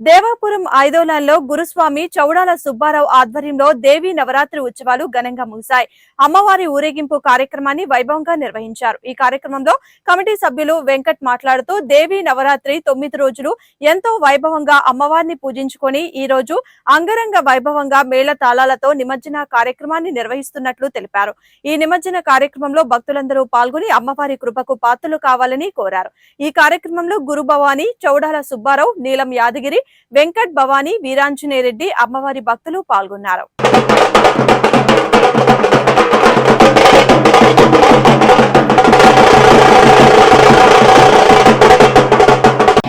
దేవాపురం ఐదోలాల్లో గురుస్వామి చౌడాల సుబ్బారావు ఆధ్వర్యంలో దేవీ నవరాత్రి ఉత్సవాలు ఘనంగా ముగిశాయి. అమ్మవారి ఊరేగింపు కార్యక్రమాన్ని వైభవంగా నిర్వహించారు. ఈ కార్యక్రమంలో కమిటీ సభ్యులు వెంకట్ మాట్లాడుతూ దేవీ నవరాత్రి తొమ్మిది రోజులు ఎంతో వైభవంగా అమ్మవారిని పూజించుకొని ఈ రోజు అంగరంగ వైభవంగా మేళ తాళాలతో నిమజ్జన కార్యక్రమాన్ని నిర్వహిస్తున్నట్లు తెలిపారు. ఈ నిమజ్జన కార్యక్రమంలో భక్తులందరూ పాల్గొని అమ్మవారి కృపకు పాత్రలు కావాలని కోరారు. ఈ కార్యక్రమంలో గురుభవాని చౌడాల సుబ్బారావు నీలం యాదగిరి వెంకట్ భవానీ వీరాంజనేయరెడ్డి అమ్మవారి భక్తులు పాల్గొన్నారు.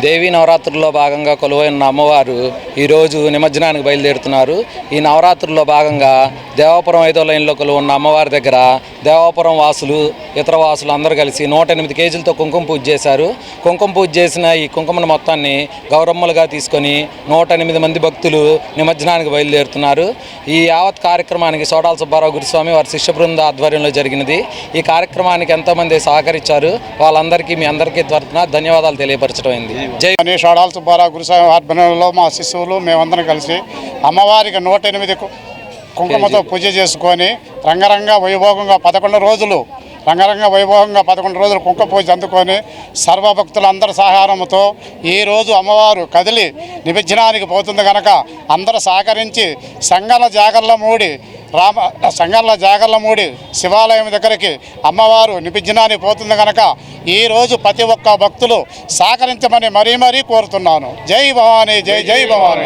దేవీ నవరాత్రుల్లో భాగంగా కొలువైన అమ్మవారు ఈరోజు నిమజ్జనానికి బయలుదేరుతున్నారు. ఈ నవరాత్రుల్లో భాగంగా దేవాపురం ఐదో లైన్లో కొలువున్న అమ్మవారి దగ్గర దేవాపురం వాసులు ఇతర వాసులు అందరూ కలిసి నూట ఎనిమిది కేజీలతో కుంకుమ పూజ చేశారు. కుంకుమ పూజ చేసిన ఈ కుంకుమను మొత్తాన్ని గౌరమ్మలుగా తీసుకొని నూట ఎనిమిది మంది భక్తులు నిమజ్జనానికి బయలుదేరుతున్నారు. ఈ యావత్ కార్యక్రమానికి సోడాల సుబ్బారావు గురుస్వామి వారి శిష్య బృంద ఆధ్వర్యంలో జరిగినది. ఈ కార్యక్రమానికి ఎంతోమంది సహకరించారు. వాళ్ళందరికీ మీ అందరికీ తరఫున ధన్యవాదాలు తెలియపరచడం అయింది. జై అని షోడాల సుబ్బారావు గురుస్వామి ఆధ్వర్యంలో మా శిశువులు మేమందరం కలిసి అమ్మవారికి నూట ఎనిమిది కుంకుమతో పూజ చేసుకొని రంగరంగ వైభోగంగా పదకొండు రోజులు రంగరంగ వైభవంగా పదకొండు రోజులు కుంకుమ పూజ అందుకొని సర్వభక్తులందరి సహారంతో ఈరోజు అమ్మవారు కదిలి నిమజ్జనానికి పోతుంది కనుక అందరూ సహకరించి సంగల జాగర్ల మూడి రామ సంగల్ల జాగర్ల మూడి శివాలయం దగ్గరికి అమ్మవారు నిమజ్జనానికి పోతుంది కనుక ఈరోజు ప్రతి ఒక్క భక్తులు సహకరించమని మరీ మరీ కోరుతున్నాను. జై భవానీ జై జై భవానీ.